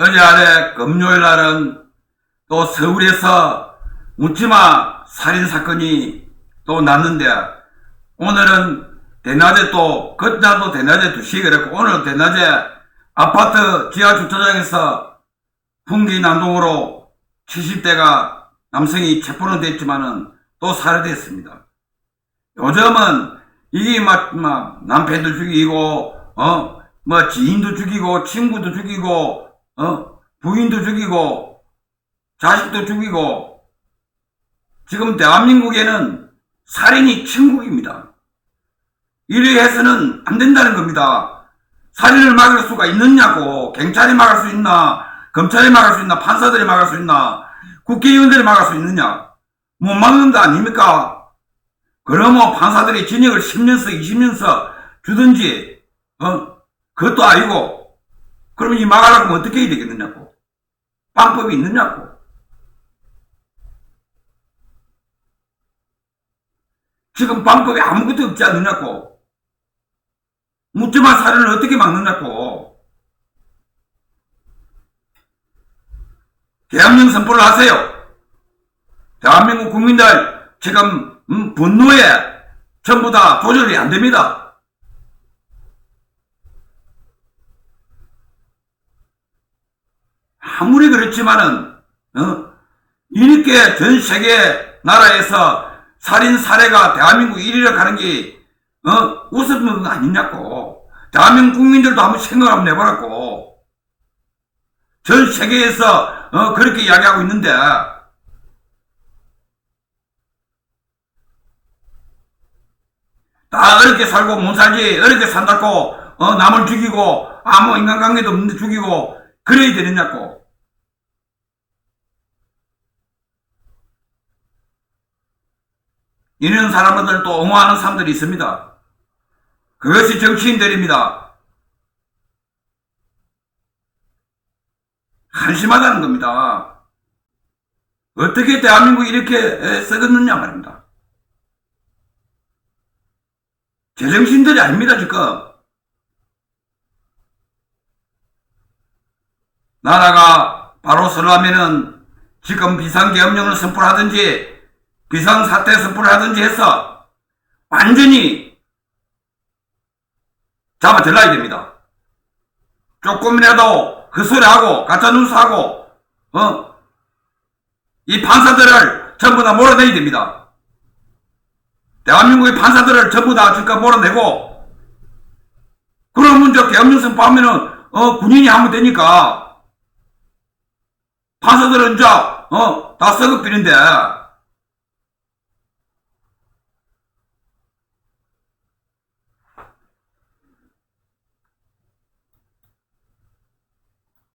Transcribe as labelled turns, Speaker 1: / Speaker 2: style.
Speaker 1: 어제 아래 금요일 날은 또 서울에서 묻지마 살인 사건이 또 났는데 오늘은 대낮에 또 그날도 대낮에 2시 그랬고 오늘 대낮에 아파트 지하 주차장에서 풍기 난동으로 70대가 남성이 체포는 됐지만은 또 살해됐습니다. 요즘은 이게 막, 막 남편도 죽이고 어뭐 지인도 죽이고 친구도 죽이고 어 부인도 죽이고 자식도 죽이고 지금 대한민국에는 살인이 천국입니다. 이래 해서는 안 된다는 겁니다. 살인을 막을 수가 있느냐고 경찰이 막을 수 있나 검찰이 막을 수 있나 판사들이 막을 수 있나 국회의원들이 막을 수 있느냐 못 막는 거 아닙니까? 그러면 판사들이 징역을 10년서 20년서 주든지 어 그것도 아니고 그러면 이 막으려고 하면 어떻게 해야 되겠느냐고. 방법이 있느냐고. 지금 방법이 아무것도 없지 않느냐고. 묻지마 살인을 어떻게 막느냐고. 계엄령 선포를 하세요. 대한민국 국민들 지금 음, 분노에 전부 다 조절이 안 됩니다. 아무리 그렇지만은 어? 이렇게 전 세계 나라에서 살인 사례가 대한민국 1위를 가는 게 어? 웃음은 거 아니냐고. 대한민국 국민들도 한번 생각을 한번 해보라고. 전 세계에서 어, 그렇게 이야기하고 있는데. 다 어렵게 살고 못 살지 어렵게 산다고 어, 남을 죽이고 아무 인간관계도 없는데 죽이고 그래야 되느냐고 이런 사람들 또 옹호하는 사람들이 있습니다. 그것이 정치인들입니다. 한심하다는 겁니다. 어떻게 대한민국이 이렇게 에, 썩었느냐 말입니다. 제정신들이 아닙니다, 지금. 나라가 바로 서려면은 지금 비상계엄령을 선포하든지 비상사태 선포를 하든지 해서 완전히 잡아 들라야 됩니다. 조금이라도 헛소리하고 가짜뉴스하고 어? 이 판사들을 전부 다 몰아내야 됩니다. 대한민국의 판사들을 전부 다 지금 몰아내고 그러면 저 계엄령 선포하면은 어 군인이 하면 되니까 판사들은 이제 어 다 썩어 비는데